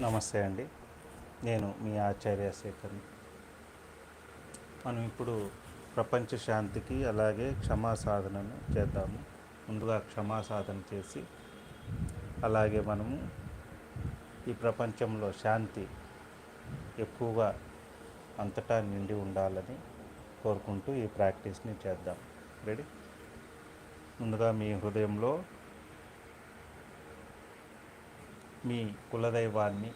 నమస్తే అండి. నేను మీ ఆచార్య శేఖర్ని మనం ఇప్పుడు ప్రపంచ శాంతికి అలాగే క్షమా సాధనను చేద్దాము. ముందుగా క్షమా సాధన చేసి అలాగే మనము ఈ ప్రపంచంలో శాంతి ఎక్కువగా అంతటా నిండి ఉండాలని కోరుకుంటూ ఈ ప్రాక్టీస్ని చేద్దాం. రెడీ ముందుగా మీ హృదయంలో మీ కులదైవాన్ని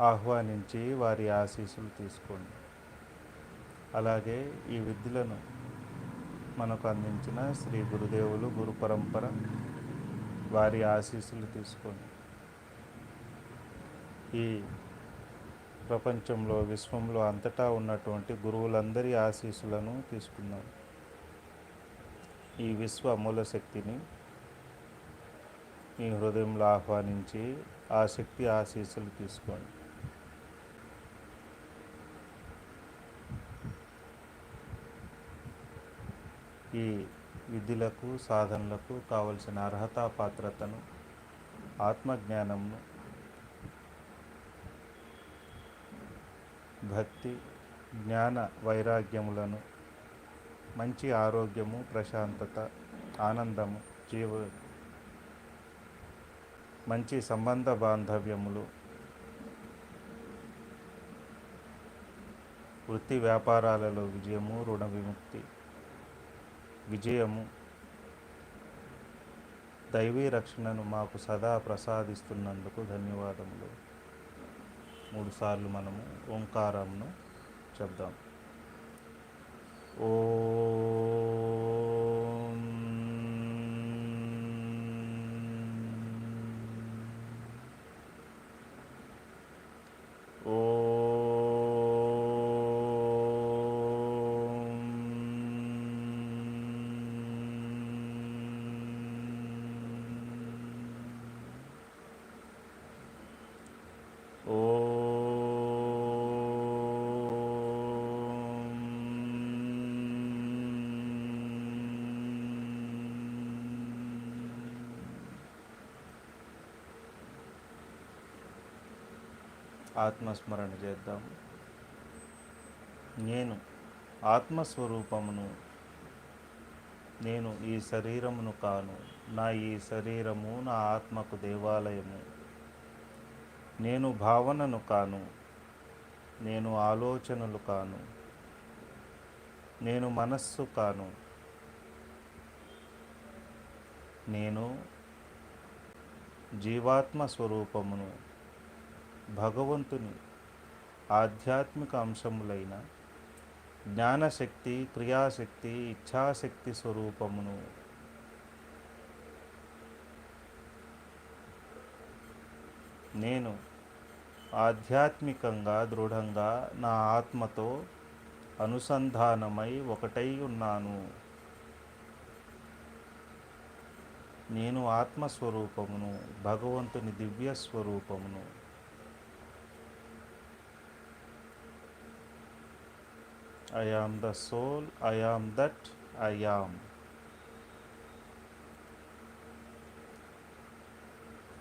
ఆహ్వానించి వారి ఆశీస్సులు తీసుకోండి. అలాగే ఈ విద్యలను మనకు అందించిన శ్రీ గురుదేవులు గురు పరంపర వారి ఆశీస్సులు తీసుకోండి. ఈ ప్రపంచంలో విశ్వంలో అంతటా ఉన్నటువంటి గురువులందరి ఆశీస్సులను తీసుకున్నారు ఈ విశ్వ మూల శక్తిని మీ హృదయంలో ఆహ్వానించి ఆ శక్తి ఆశీస్సులు తీసుకోండి. ఈ విధులకు సాధనలకు కావలసిన అర్హత పాత్రతను ఆత్మజ్ఞానంను భక్తి జ్ఞాన వైరాగ్యములను మంచి ఆరోగ్యము ప్రశాంతత ఆనందము జీవ మంచి సంబంధ బాంధవ్యములు వృత్తి వ్యాపారాలలో విజయము రుణ విముక్తి విజయము దైవీ రక్షణను మాకు సదా ప్రసాదిస్తున్నందుకు ధన్యవాదములు. మూడుసార్లు మనము ఓంకారంను చెప్దాం. ఓం ఆత్మస్మరణ చేద్దాం. నేను ఆత్మస్వరూపమును నేను ఈ శరీరమును కాను. నా ఈ శరీరము నా ఆత్మకు దేవాలయము. నేను భావనను కాను. నేను ఆలోచనలు కాను. నేను మనస్సు కాను. నేను జీవాత్మ స్వరూపమును భగవంతుని ఆధ్యాత్మిక అంశములైన జ్ఞానశక్తి క్రియాశక్తి ఇచ్ఛాశక్తి స్వరూపమును నేను ఆధ్యాత్మికంగా దృఢంగా నా ఆత్మతో అనుసంధానమై ఒకటై ఉన్నాను. నేను ఆత్మస్వరూపమును భగవంతుని దివ్య స్వరూపమును I am the soul I am that I am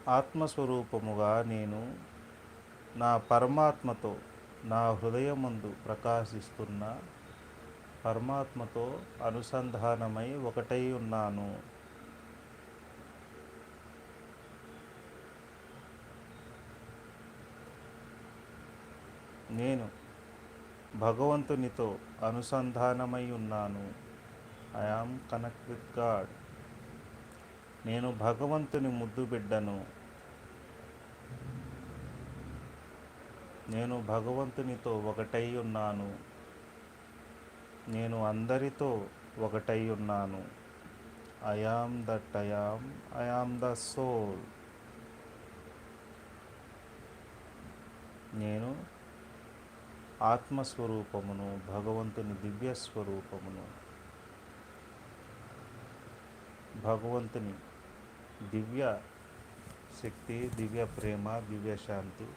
ఆత్మస్వరూపముగా నేను నా పరమాత్మతో నా హృదయముందు ప్రకాశిస్తున్న పరమాత్మతో అనుసంధానమై ఒకటై ఉన్నాను. నేను భగవంతునితో అనుసంధానమై ఉన్నాను. I am connect with God నేను భగవంతుని ముద్దు బిడ్డను. నేను భగవంతునితో ఒకటై ఉన్నాను. నేను అందరితో ఒకటై ఉన్నాను. I that I am I the soul నేను ఆత్మస్వరూపమును భగవంతుని దివ్య స్వరూపమును భగవంతుని దివ్య శక్తి దివ్య ప్రేమ దివ్య శాంతి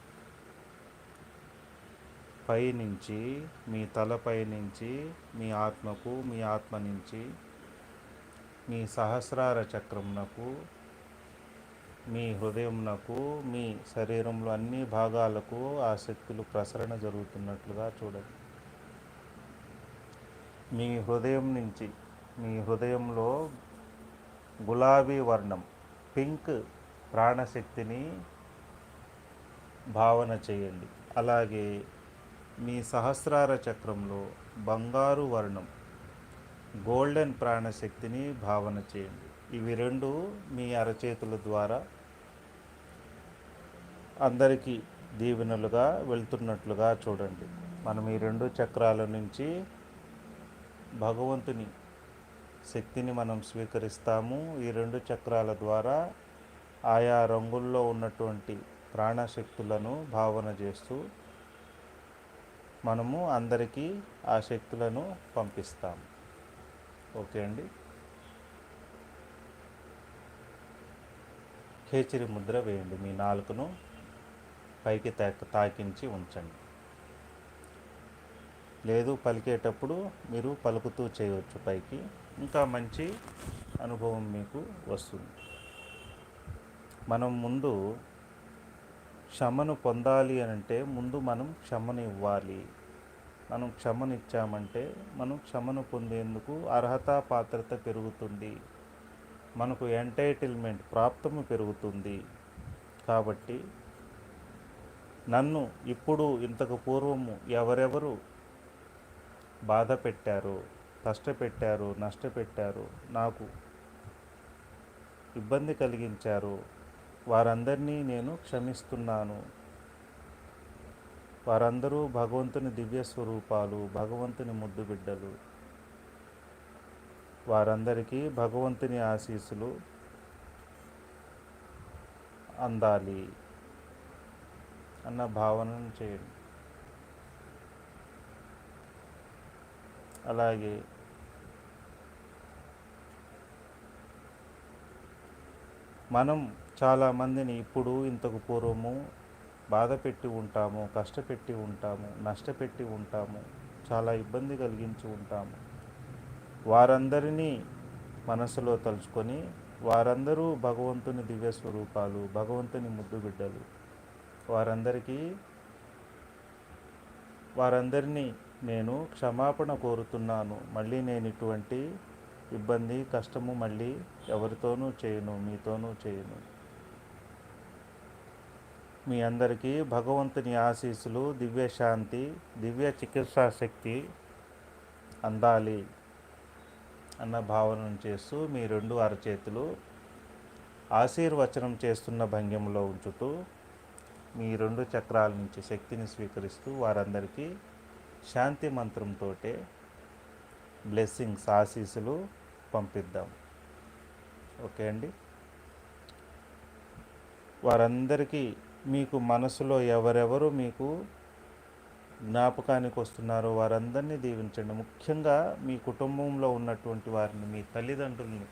పైనుంచి మీ తలపై నుంచి మీ ఆత్మకు మీ ఆత్మ నుంచి మీ సహస్రార చక్రమునకు మీ హృదయంనకు మీ శరీరంలో అన్ని భాగాలకు ఆ శక్తులు ప్రసరణ జరుగుతున్నట్లుగా చూడండి. మీ హృదయం నుంచి మీ హృదయంలో గులాబీ వర్ణం పింక్ ప్రాణశక్తిని భావన చేయండి. అలాగే మీ సహస్రార చక్రంలో బంగారు వర్ణం గోల్డెన్ ప్రాణశక్తిని భావన చేయండి. ఇవి రెండు మీ అరచేతుల ద్వారా అందరికీ దీవెనలుగా వెళ్తున్నట్లుగా చూడండి. మనం ఈ రెండు చక్రాల నుంచి భగవంతుని శక్తిని మనం స్వీకరిస్తాము. ఈ రెండు చక్రాల ద్వారా ఆయా రంగుల్లో ఉన్నటువంటి ప్రాణశక్తులను భావన చేస్తూ మనము అందరికీ ఆ శక్తులను పంపిస్తాము. ఓకే అండి. ఖేచిరి ముద్ర వేయండి మీ నాలుకను. పైకి తాకి తాకించి ఉంచండి. లేదు పలికేటప్పుడు మీరు పలుకుతూ చేయవచ్చు పైకి. ఇంకా మంచి అనుభవం మీకు వస్తుంది. మనం ముందు క్షమను పొందాలి అని అంటే ముందు మనం క్షమను ఇవ్వాలి. మనం క్షమను ఇచ్చామంటే మనం క్షమను పొందేందుకు అర్హత పాత్రత పెరుగుతుంది. మనకు ఎంటైటిల్మెంట్ ప్రాప్తము పెరుగుతుంది. కాబట్టి నన్ను ఇప్పుడు ఇంతకు పూర్వము ఎవరెవరు బాధ పెట్టారు కష్టపెట్టారు నష్టపెట్టారు నాకు ఇబ్బంది కలిగించారు వారందరినీ నేను క్షమిస్తున్నాను. వారందరూ భగవంతుని దివ్య స్వరూపాలు భగవంతుని ముద్దు బిడ్డలు. వారందరికీ భగవంతుని ఆశీస్సులు అందాలి. అన్న భావనను చేయండి. అలాగే మనం చాలామందిని ఇప్పుడు ఇంతకు పూర్వము బాధ పెట్టి ఉంటాము కష్టపెట్టి ఉంటాము నష్టపెట్టి ఉంటాము చాలా ఇబ్బంది కలిగించి ఉంటాము. వారందరినీ మనసులో తలుచుకొని వారందరూ భగవంతుని దివ్య స్వరూపాలు భగవంతుని ముద్దు బిడ్డలు వారందరికీ వారందరినీ నేను క్షమాపణ కోరుతున్నాను. మళ్ళీ నేను ఇటువంటి ఇబ్బంది కష్టము మళ్ళీ ఎవరితోనూ చేయను మీతోనూ చేయను. మీ అందరికీ భగవంతుని ఆశీస్సులు దివ్య శాంతి దివ్య చికిత్సా శక్తి అందాలి అన్న భావనను చేస్తూ మీ రెండు అరచేతులు ఆశీర్వచనం చేస్తున్న భంగిమలో ఉంచుతూ మీ రెండు చక్రాల నుంచి శక్తిని స్వీకరిస్తూ వారందరికీ శాంతి మంత్రంతో బ్లెస్సింగ్స్ ఆశీస్సులు పంపిద్దాం. ఓకే అండి? వారందరికీ మీకు మనసులో ఎవరెవరు మీకు జ్ఞాపకానికి వస్తున్నారో వారందరినీ దీవించండి. ముఖ్యంగా మీ కుటుంబంలో ఉన్నటువంటి వారిని మీ తల్లిదండ్రులని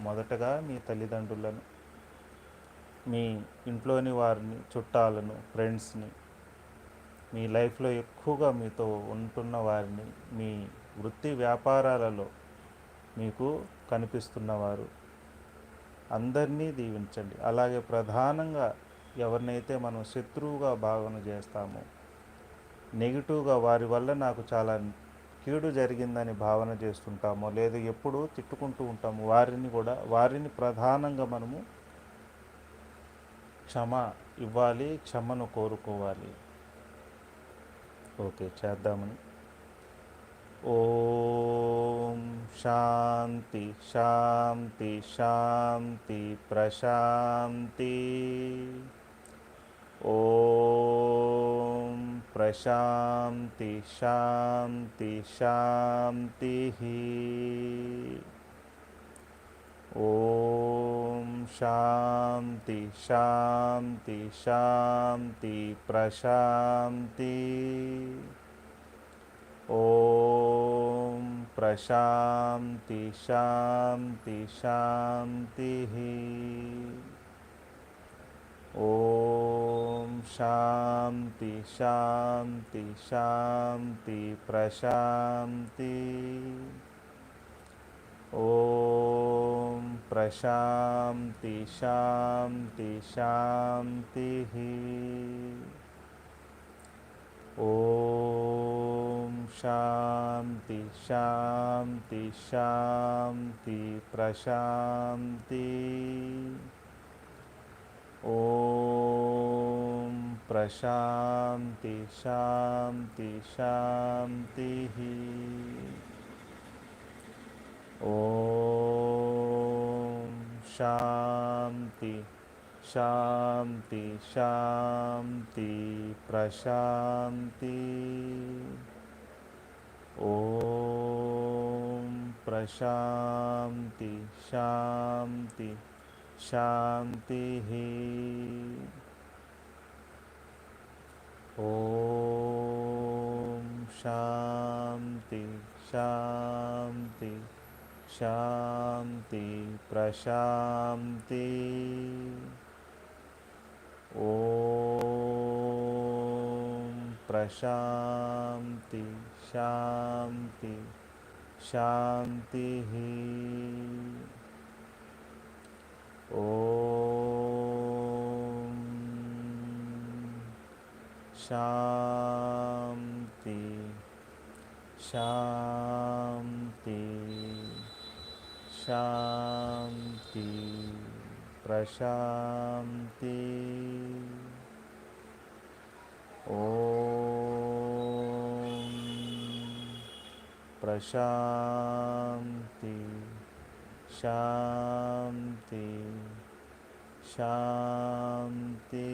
మొదటగా మీ తల్లిదండ్రులను మీ ఇంట్లోని వారిని చుట్టాలను ఫ్రెండ్స్ని మీ లైఫ్లో ఎక్కువగా మీతో ఉంటున్న వారిని మీ వృత్తి వ్యాపారాలలో మీకు కనిపిస్తున్నవారు అందరినీ దీవించండి. అలాగే ప్రధానంగా ఎవరినైతే మనం శత్రువుగా భావన చేస్తామో నెగిటివ్గా వారి వల్ల నాకు చాలా కీడు జరిగిందని భావన చేస్తుంటామో లేదా ఎప్పుడూ తిట్టుకుంటూ ఉంటాము వారిని కూడా వారిని ప్రధానంగా మనము క్షమ ఇవ్వాలి క్షమను కోరుకోవాలి. ఓకే చేద్దామని. ఓం శాంతి శాంతి శాంతి ప్రశాంతి. ఓం ప్రశాంతి శాంతి శాంతి. ఓం శాంతి శాంతి శాంతి ప్రశాంతి. ఓం ప్రశాంతి శాంతి శాంతి. ఓం శాంతి శాంతి శాంతి ప్రశాంతి. ఓం ప్రశాంతి శాంతి శాంతి ఓం శాంతి శాంతి శాంతి ప్రశాంతి ఓం ప్రశాంతి శాంతి శాంతి ఓం శాంతి శాంతి శాంతి ప్రశాంతి ఓం ప్రశాంతి శాంతి శాంతి ఓం శాంతి శాంతి శాంతి ప్రశాంతి ఓం ప్రశాంతి శాంతి శాంతి ఓం శాంతి శాంతి శాంతి ప్రశాంతి ఓం ప్రశాంతి శాంతి శాంతి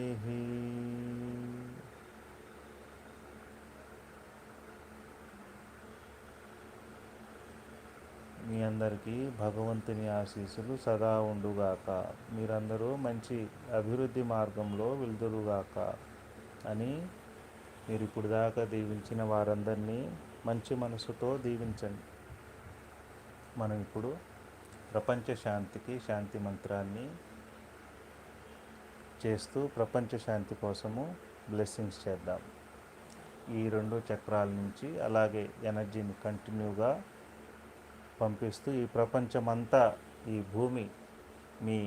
మీ అందరికీ భగవంతుని ఆశీస్సులు సదా ఉండుగాక. మీరందరూ మంచి అభివృద్ధి మార్గంలో వెళ్దురుగాక అని మీరు ఇప్పుడు దాకా దీవించిన వారందరినీ మంచి మనసుతో దీవించండి. మనం ఇప్పుడు ప్రపంచ శాంతికి శాంతి మంత్రాన్ని చేస్తూ ప్రపంచ శాంతి కోసము బ్లెస్సింగ్స్ చేద్దాం. ఈ రెండు చక్రాల నుంచి అలాగే ఎనర్జీని కంటిన్యూగా పంపిస్తూ ఈ ప్రపంచమంతా ఈ భూమి మీ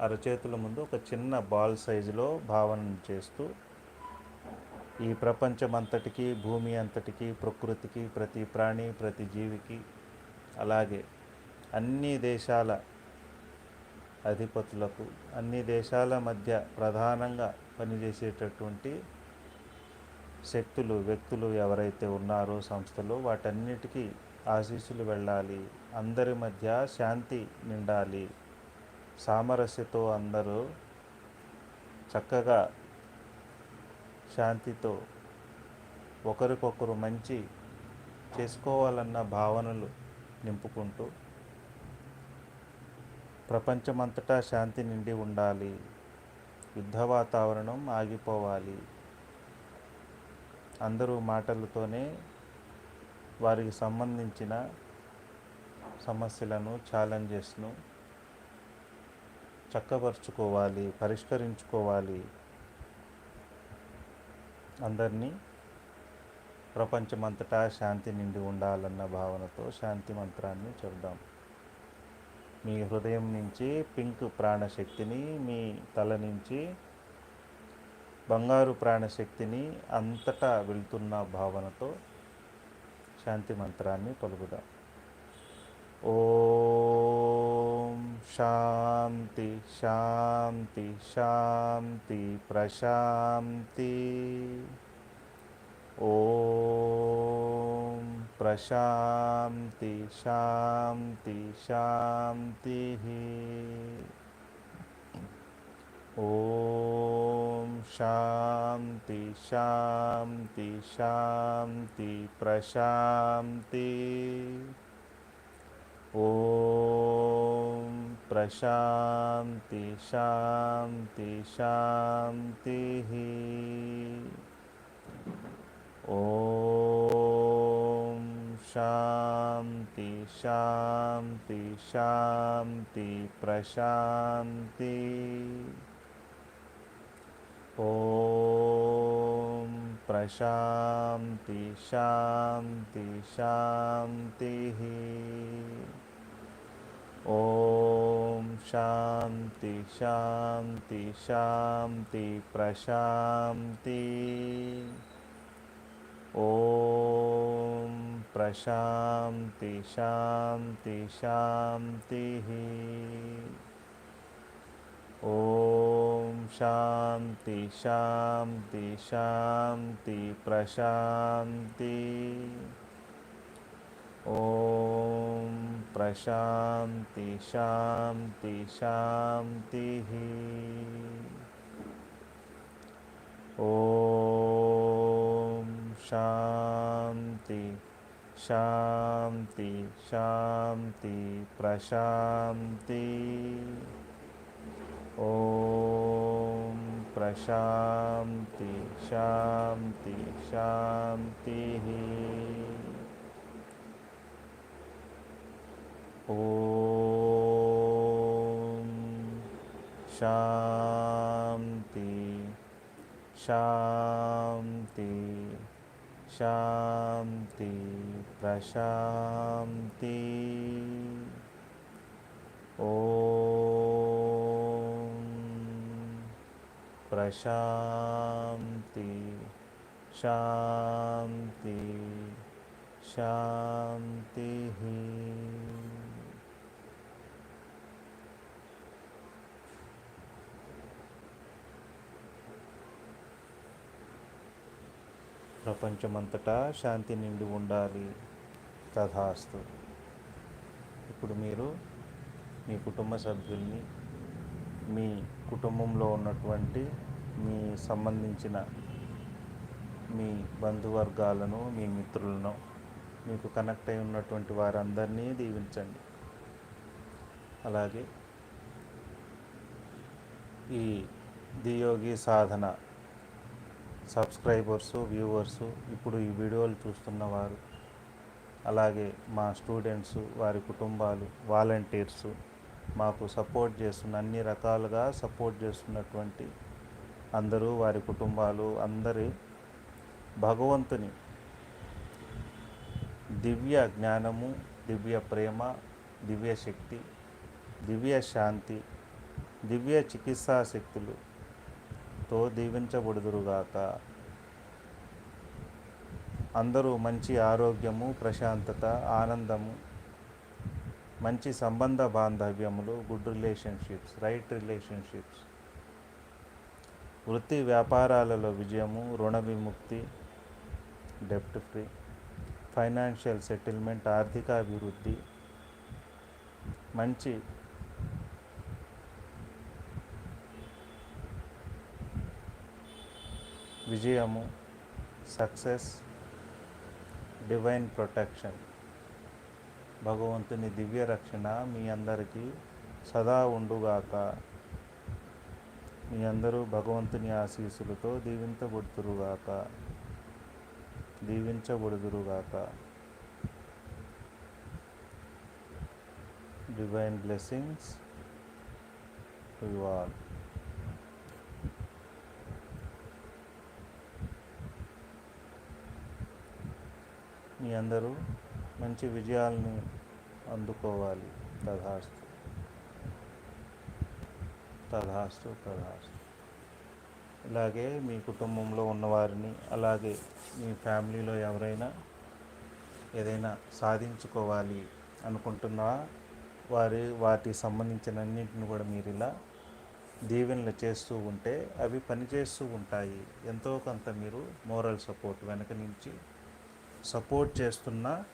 అరచేతుల ముందు ఒక చిన్న బాల్ సైజులో భావన చేస్తూ ఈ ప్రపంచమంతటికి భూమి అంతటికి ప్రకృతికి ప్రతి ప్రాణి ప్రతి జీవికి అలాగే అన్ని దేశాల అధిపతులకు అన్ని దేశాల మధ్య ప్రధానంగా పనిచేసేటటువంటి శక్తులు వ్యక్తులు ఎవరైతే ఉన్నారో సంస్థలు వాటన్నిటికీ ఆశీస్సులు వెళ్ళాలి. అందరి మధ్య శాంతి నిండాలి. సామరస్యతో అందరూ చక్కగా శాంతితో ఒకరికొకరు మంచి చేసుకోవాలన్న భావనలు నింపుకుంటూ ప్రపంచమంతటా శాంతి నిండి ఉండాలి. యుద్ధ వాతావరణం ఆగిపోవాలి. అందరూ మాటలతోనే వారికి సంబంధించిన సమస్యలను ఛాలెంజెస్ను చక్కపరుచుకోవాలి పరిష్కరించుకోవాలి. అందరినీ ప్రపంచమంతటా శాంతి నిండి ఉండాలన్న భావనతో శాంతి మంత్రాన్ని చెబుదాం. మీ హృదయం నుంచి పింక్ ప్రాణశక్తిని మీ తల నుంచి బంగారు ప్రాణశక్తిని అంతటా వెళ్తున్న భావనతో శాంతి మంత్రాన్ని పలుకుదాం ఓం శాంతి శాంతి శాంతి ప్రశాంతి. ఓం ప్రశాంతి శాంతి శాంతి. ఓం శాంతి శాంతి శాంతి ప్రశాంతి ఓం ప్రశాంతి శాంతి శాంతి ఓం శాంతి శాంతి శాంతి ప్రశాంతి ॐ प्रशान्ति शान्ति शान्तिः। ॐ शान्ति शान्ति शान्ति प्रशान्ति। ॐ प्रशान्ति शान्ति शान्तिः। ఓం శాంతి శాంతి శాంతి ప్రశాంతి. ఓం ప్రశాంతి శాంతి శాంతి. ఓం శాంతి శాంతి శాంతి ప్రశాంతి. ఓం ప్రశాంతి శాంతి శాంతి ఓం శాంతి శాంతి శాంతి ప్రశాంతి ఓం శాంతి శాంతి శాంతి ప్రపంచమంతటా శాంతి నిండి ఉండాలి తథాస్తు ఇప్పుడు మీరు మీ కుటుంబ సభ్యుల్ని మీ కుటుంబంలో ఉన్నటువంటి మీ సంబంధించిన మీ బంధువర్గాలను మీ మిత్రులను మీకు కనెక్ట్ అయి ఉన్నటువంటి వారందరినీ దీవించండి. అలాగే ఈ దియోగి సాధన సబ్స్క్రైబర్సు వ్యూవర్సు ఇప్పుడు ఈ వీడియోలు చూస్తున్నవారు అలాగే మా స్టూడెంట్స్ వారి కుటుంబాలు వాలంటీర్స్ మాకు సపోర్ట్ చేస్తున్న అన్ని రకాలుగా సపోర్ట్ చేస్తున్నటువంటి అందరూ వారి కుటుంబాలు అందరి భగవంతుని దివ్య జ్ఞానము దివ్య ప్రేమ దివ్య శక్తి దివ్య శాంతి దివ్య చికిత్సా శక్తులుతో దీవించబడుదురుగాక. అందరూ మంచి ఆరోగ్యము ప్రశాంతత ఆనందము మంచి సంబంధ బాంధవ్యములు గుడ్ రిలేషన్షిప్స్ రైట్ రిలేషన్షిప్స్ వృత్తి వ్యాపారాలలో విజయము రుణ విముక్తి డెప్ట్ ఫ్రీ ఫైనాన్షియల్ సెటిల్మెంట్ ఆర్థికాభివృద్ధి మంచి విజయము సక్సెస్ డివైన్ ప్రొటెక్షన్. భగవంతుని దివ్య రక్షణ మీ అందరికీ సదా ఉండుగాక. మీ అందరూ భగవంతుని ఆశీస్సులతో దీవించబడుతురుగాక దీవించబడుదురుగాక. డివైన్ బ్లెస్సింగ్స్ టు ఆల్ మీ అందరూ మంచి విజయాలను అందుకోవాలి. తథాస్తు తథాస్తు తథాస్తు ఇలాగే మీ కుటుంబంలో ఉన్నవారిని అలాగే మీ ఫ్యామిలీలో ఎవరైనా ఏదైనా సాధించుకోవాలి అనుకుంటున్నా వారి వాటి సంబంధించిన అన్నింటిని కూడా మీరు ఇలా దీవెనలు చేస్తూ ఉంటే అవి పనిచేస్తూ ఉంటాయి. ఎంతో కొంత మీరు మోరల్ సపోర్ట్ వెనక నుంచి సపోర్ట్ చేస్తున్న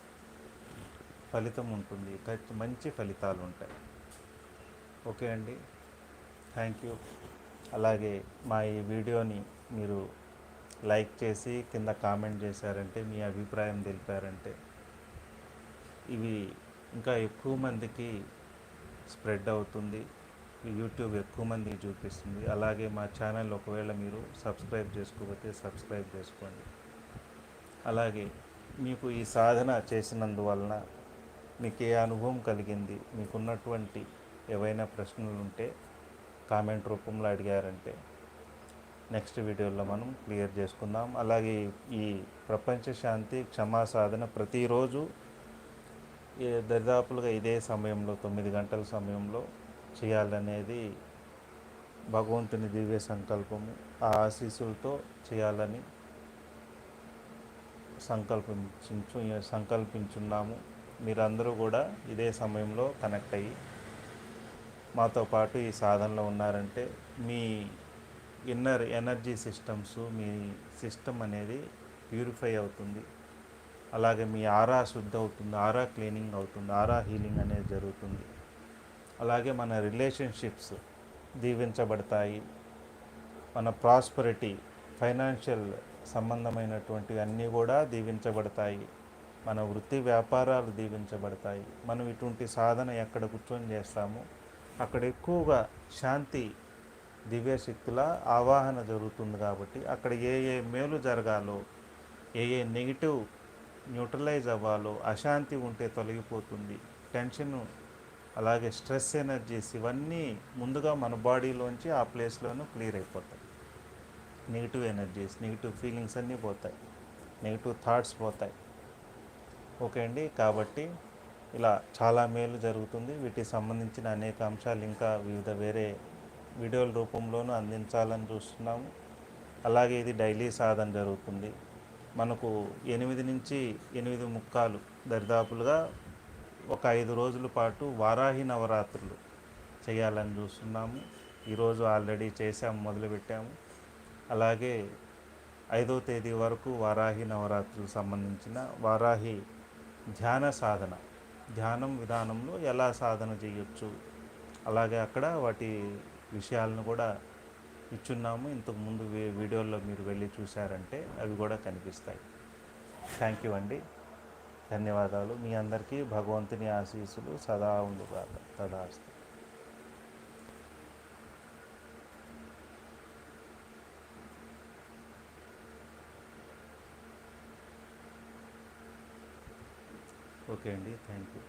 ఫలితం ఉంటుంది. మంచి ఫలితాలు ఉంటాయి. ఓకే అండి. Thank you. అలాగే మా ఈ వీడియోని మీరు లైక్ చేసి కింద కామెంట్ చేశారంటే మీ అభిప్రాయం తెలిపారంటే ఇవి ఇంకా ఎక్కువ మందికి స్ప్రెడ్ అవుతుంది. యూట్యూబ్ ఎక్కువ మందికి చూపిస్తుంది. అలాగే మా ఛానల్ ఒకవేళ మీరు సబ్స్క్రైబ్ చేసుకోకపోతే సబ్స్క్రైబ్ చేసుకోండి. అలాగే మీకు ఈ సాధన చేసినందువలన మీకు ఏ అనుభవం కలిగింది? మీకున్నటువంటి ఏవైనా ప్రశ్నలు ఉంటే కామెంట్ రూపంలో అడిగారంటే నెక్స్ట్ వీడియోలో మనం క్లియర్ చేసుకుందాం. అలాగే ఈ ప్రపంచ శాంతి క్షమా సాధన ప్రతిరోజు దరిదాపులుగా ఇదే సమయంలో తొమ్మిది గంటల సమయంలో చేయాలనేది భగవంతుని దివ్య సంకల్పము. ఆ ఆశీస్సులతో చేయాలని సంకల్పించు సంకల్పించున్నాము. మీరందరూ కూడా ఇదే సమయంలో కనెక్ట్ అయ్యి మాతో పాటు ఈ సాధనలో ఉన్నారంటే మీ ఇన్నర్ ఎనర్జీ సిస్టమ్స్ మీ సిస్టమ్ అనేది ప్యూరిఫై అవుతుంది. అలాగే మీ ఆరా శుద్ధి అవుతుంది ఆరా క్లీనింగ్ అవుతుంది ఆరా హీలింగ్ అనేది జరుగుతుంది. అలాగే మన రిలేషన్షిప్స్ దీవించబడతాయి. మన ప్రాస్పరిటీ ఫైనాన్షియల్ సంబంధమైనటువంటివి అన్నీ కూడా దీవించబడతాయి. మన వృత్తి వ్యాపారాలు దీవించబడతాయి. మనం ఇటువంటి సాధన ఎక్కడ కూర్చొని చేస్తామో? అక్కడ ఎక్కువగా శాంతి దివ్యశక్తుల ఆవాహన జరుగుతుంది కాబట్టి అక్కడ ఏ ఏ మేలు జరగాలో ఏ ఏ నెగిటివ్ న్యూట్రలైజ్ అవ్వాలో అశాంతి ఉంటే తొలగిపోతుంది. టెన్షన్ అలాగే స్ట్రెస్ ఎనర్జీస్ ఇవన్నీ ముందుగా మన బాడీలోంచి ఆ ప్లేస్లోనూ క్లియర్ అయిపోతాయి. నెగిటివ్ ఎనర్జీస్ నెగిటివ్ ఫీలింగ్స్ అన్నీ పోతాయి. నెగిటివ్ థాట్స్ పోతాయి. ఓకే అండి? కాబట్టి ఇలా చాలా మేలు జరుగుతుంది. వీటికి సంబంధించిన అనేక అంశాలు ఇంకా వివిధ వేరే వీడియోల రూపంలోనూ అందించాలని చూస్తున్నాము. అలాగే ఇది డైలీ సాధన జరుగుతుంది. మనకు ఎనిమిది నుంచి ఎనిమిది ముక్కాలు దరిదాపులుగా ఒక ఐదు రోజుల పాటు వారాహి నవరాత్రులు చేయాలని చూస్తున్నాము. ఈరోజు ఆల్రెడీ చేసాము మొదలుపెట్టాము అలాగే ఐదో తేదీ వరకు వారాహి నవరాత్రులకు సంబంధించిన వారాహి ధ్యాన సాధన ధ్యానం విధానంలో ఎలా సాధన చేయొచ్చు? అలాగే అక్కడ వాటి విషయాలను కూడా ఇచ్చున్నాము. ఇంతకు ముందు వీడియోల్లో మీరు వెళ్ళి చూశారంటే అవి కూడా కనిపిస్తాయి. థ్యాంక్ యూ అండి. ధన్యవాదాలు. మీ అందరికీ భగవంతుని ఆశీస్సులు సదా ఉండుగాక. తదాస్తు. ఓకే అండి. Thank you